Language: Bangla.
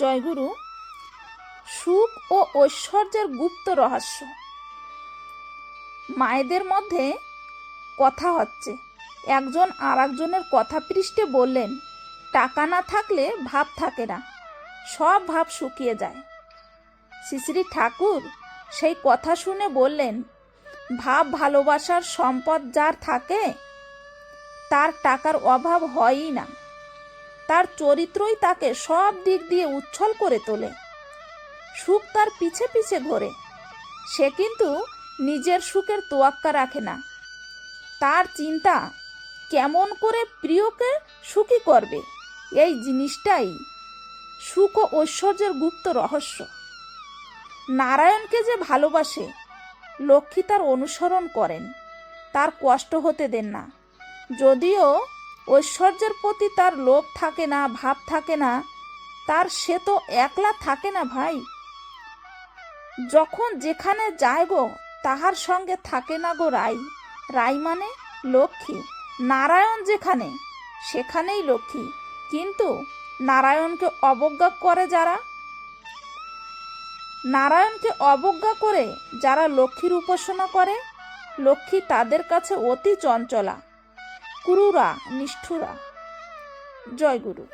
জয়গুরু, সুখ ও ঐশ্বর্যের গুপ্ত রহস্য। মায়েদের মধ্যে কথা হচ্ছে। একজন আর একজনের কথা পৃষ্ঠে বললেন, টাকা না থাকলে ভাব থাকে না, সব ভাব শুকিয়ে যায়। শ্রী ঠাকুর সেই কথা শুনে বললেন, ভাব ভালোবাসার সম্পদ যার থাকে, তার টাকার অভাব হয়ই না। তার চরিত্রই তাকে সব দিক দিয়ে উচ্ছল করে তোলে। সুখ তার পিছে পিছে ঘোরে। সে কিন্তু নিজের সুখের তোয়াক্কা রাখে না। তার চিন্তা কেমন করে প্রিয়কে সুখী করবে? এই জিনিসটাই সুখ ও ঐশ্বর্যের গুপ্ত রহস্য। নারায়ণকে যে ভালোবাসে, লক্ষ্মী তার অনুসরণ করেন। তার কষ্ট হতে দেন না। যদিও ঐশ্বর্যের প্রতি তার লোভ থাকে না, ভাব থাকে না। তার সে তো একলা থাকে না ভাই। যখন যেখানে যায় গো, তাহার সঙ্গে থাকে না গো রাই। রাই মানে লক্ষ্মী। নারায়ণ যেখানে, সেখানেই লক্ষ্মী। কিন্তু নারায়ণকে অবজ্ঞা করে যারা, নারায়ণকে অবজ্ঞা করে যারা লক্ষ্মীর উপাসনা করে, লক্ষ্মী তাদের কাছে অতি চঞ্চলা। ক্রুরা নিষ্ঠুরা। জয় গুরু।